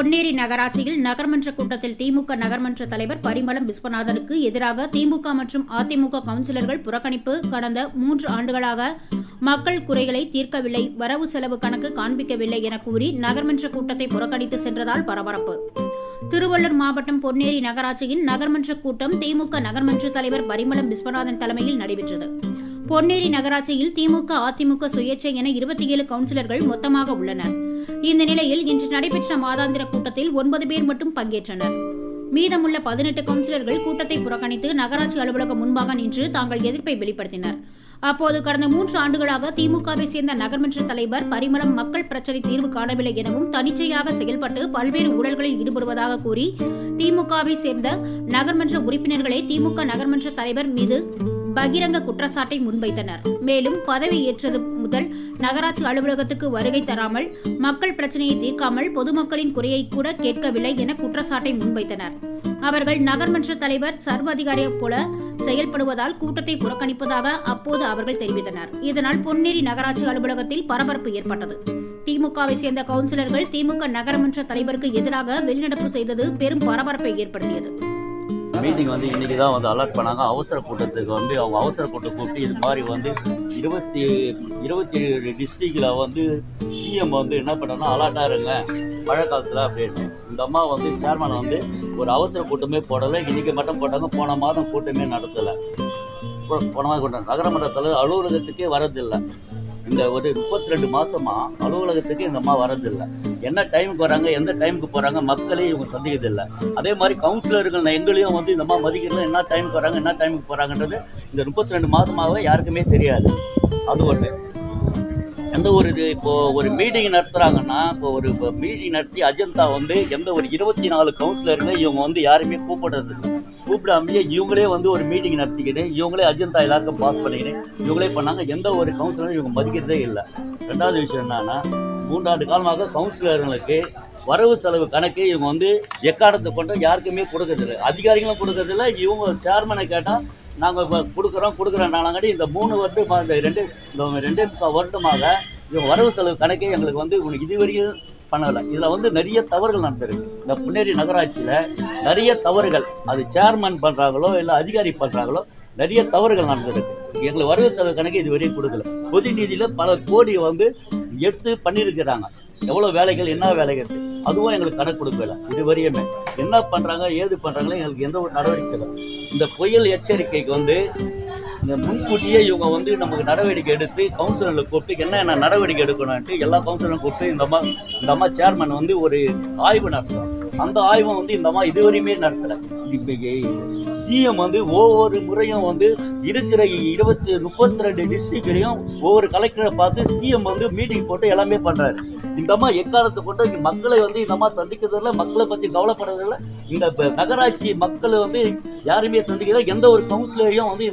பொன்னேரி நகராட்சியில் நகர்மன்ற கூட்டத்தில் திமுக நகர்மன்ற தலைவர் பரிமளம் விஸ்வநாதனுக்கு எதிராக திமுக மற்றும் அதிமுக கவுன்சிலர்கள் புறக்கணிப்பு கடந்த மூன்று ஆண்டுகளாக மக்கள் குறைகளை தீர்க்கவில்லை வரவு செலவு கணக்கு காண்பிக்கவில்லை என கூறி நகர்மன்ற கூட்டத்தை புறக்கணித்து சென்றதால் பரபரப்பு. திருவள்ளூர் மாவட்டம் பொன்னேரி நகராட்சியின் நகர்மன்ற கூட்டம் திமுக நகர்மன்ற தலைவர் பரிமளம் விஸ்வநாதன் தலைமையில் நடைபெற்றது. பொன்னேரி நகராட்சியில் திமுக அதிமுக சுயேட்சை என இருபத்தி ஏழு கவுன்சிலர்கள் மொத்தமாக உள்ளனர். இந்த நிலையில் இன்று நடைபெற்ற மாதாந்திர கூட்டத்தில் ஒன்பது பேர் மட்டும் பங்கேற்றனர். மீதமுள்ள பதினெட்டு கவுன்சிலர்கள் கூட்டத்தை புறக்கணித்து நகராட்சி அலுவலகம் முன்பாக நின்று தாங்கள் எதிர்ப்பை வெளிப்படுத்தினர். அப்போது கடந்த மூன்று ஆண்டுகளாக திமுகவை சேர்ந்த நகர்மன்ற தலைவர் பரிமளம் மக்கள் பிரச்சினை தீர்வு காணவில்லை எனவும் தனிச்சையாக செயல்பட்டு பல்வேறு ஊழல்களில் ஈடுபடுவதாக கூறி திமுகவை சேர்ந்த நகர்மன்ற உறுப்பினர்களை திமுக நகர்மன்ற தலைவர் மீது பகிரங்க குற்றச்சாட்டை முன்வைத்தனர். மேலும் பதவி ஏற்றது முதல் நகராட்சி அலுவலகத்துக்கு வருகை தராமல் மக்கள் பிரச்சனையை தீர்க்காமல் பொதுமக்களின் குறையை கூட கேட்கவில்லை என குற்றச்சாட்டை முன்வைத்தனர். அவர்கள் நகர்மன்ற தலைவர் சர்வ போல செயல்படுவதால் கூட்டத்தை புறக்கணிப்பதாக அப்போது அவர்கள் தெரிவித்தனர். இதனால் பொன்னேரி நகராட்சி அலுவலகத்தில் பரபரப்பு ஏற்பட்டது. திமுகவை சேர்ந்த கவுன்சிலர்கள் திமுக நகரமன்ற தலைவருக்கு எதிராக வெளிநடப்பு செய்தது பெரும் பரபரப்பை ஏற்படுத்தியது. மீட்டிங் வந்து இன்றைக்கி தான் வந்து அலர்ட் பண்ணாங்க. அவசர கூட்டத்துக்கு வந்து அவங்க அவசர கூட்டம் கூப்பிட்டு இது மாதிரி வந்து இருபத்தி இருபத்தி ஏழு டிஸ்ட்ரிக்டில் வந்து சிஎம் வந்து என்ன பண்ணனா அலர்ட்டாக இருங்க. மழை காலத்தில் அப்படின்னு. இந்த அம்மா வந்து சேர்மன் வந்து ஒரு அவசர கூட்டமே போடலை. இன்றைக்கி மட்டும் போட்டாங்க. போன மாதம் கூட்டமே நடத்தலை. போன மாதம் கூட்டம். நகரமன்றத்தில் அலுவலகத்துக்கே வரதில்லை. இந்த ஒரு முப்பத்தி ரெண்டு மாதமாக அலுவலகத்துக்கு இந்த அம்மா வரதில்லை. என்ன டைமுக்கு வராங்க எந்த டைமுக்கு போகிறாங்க மக்களே இவங்க சந்திக்கிறதில்லை அதே மாதிரி கவுன்சிலர்கள் எங்களையும் வந்து இந்த மாதிரி மதிக்கிறதுல என்ன டைமுக்கு வராங்க என்ன டைமுக்கு போகிறாங்கன்றது இந்த முப்பத்தி ரெண்டு மாதமாகவே யாருக்குமே தெரியாது. அது ஒன்று எந்த ஒரு இது இப்போது ஒரு மீட்டிங் நடத்துகிறாங்கன்னா இப்போ ஒரு இப்போ மீட்டிங் நடத்தி அஜந்தா வந்து எந்த ஒரு இருபத்தி நாலு கவுன்சிலருங்க இவங்க வந்து யாருமே கூப்பிடுறது கூப்பிடாமையே இவங்களே வந்து ஒரு மீட்டிங் நடத்திக்கிட்டு இவங்களே அஜந்தா எல்லாருக்கும் பாஸ் பண்ணிக்கிட்டு இவங்களே பண்ணாங்க. எந்த ஒரு கவுன்சிலரும் இவங்க மதிக்கிறதே இல்லை. ரெண்டாவது விஷயம் என்னன்னா மூன்றாண்டு காலமாக கவுன்சிலர்களுக்கு வரவு செலவு கணக்கு இவங்க வந்து எக்காரணத்தை கொண்டு யாருக்குமே கொடுக்கறதில்ல. அதிகாரிகளும் கொடுக்கறதில்ல. இவங்க சேர்மனை கேட்டால் நாங்கள் இப்போ கொடுக்குறோம் கொடுக்குறோம்னாங்காட்டி இந்த மூணு வருடம் இந்த ரெண்டு இந்த ரெண்டே முக்கால் வருடமாக இவங்க வரவு செலவு கணக்கே எங்களுக்கு வந்து உனக்கு இது வரைக்கும் பண்ணலை. இதில் வந்து நிறைய தவறுகள் நடந்திருக்கு. இந்த புன்னேரி நகராட்சியில் நிறைய தவறுகள் அது சேர்மன் பண்ணுறாங்களோ இல்லை அதிகாரி பண்ணுறாங்களோ நிறைய தவறுகள் நடந்திருக்கு. எங்களுக்கு வரவு செலவு கணக்கு இது வரையும் கொடுக்கல. பொது நிதியில் பல கோடி வந்து எடுத்து பண்ணியிருக்கிறாங்க. எவ்வளோ வேலைகள் என்ன வேலைகள்? அதுவும் எங்களுக்கு கணக்கு கொடுக்கல. இது வரையுமே. என்ன பண்ணுறாங்க ஏது பண்ணுறாங்களோ எங்களுக்கு எந்த ஒரு நடவடிக்கை இல்லை. இந்த புயல் எச்சரிக்கைக்கு வந்து இந்த முன்கூட்டியே இவங்க வந்து நமக்கு நடவடிக்கை எடுத்து கவுன்சிலரில் கூப்பிட்டு என்ன என்ன நடவடிக்கை எடுக்கணும்ட்டு எல்லா கவுன்சிலரும் கூப்பிட்டு இந்த அம்மா இந்த அம்மா சேர்மன் வந்து ஒரு ஆய்வு நடத்துவாங்க. அந்த ஆய்வை வந்து இந்த அம்மா இதுவரையுமே நடத்தலை. சிஎம் வந்து ஒவ்வொரு முறையும் வந்து இருக்கிற இருபத்தி முப்பத்தி ரெண்டு டிஸ்ட்ரிக்ட்லையும் ஒவ்வொரு கலெக்டரை பார்த்து சிஎம் வந்து மீட்டிங் போட்டு எல்லாமே பண்றாரு. இந்த அம்மா எக்காலத்தை கொண்டு மக்களை வந்து இந்த அம்மா சந்திக்கிறதில்ல மக்களை பத்தி கவலைப்படுறதில்ல. இந்த நகராட்சி மக்களை வந்து யாருமே சந்திக்கிறதில்ல எந்த ஒரு கவுன்சிலரையும் வந்து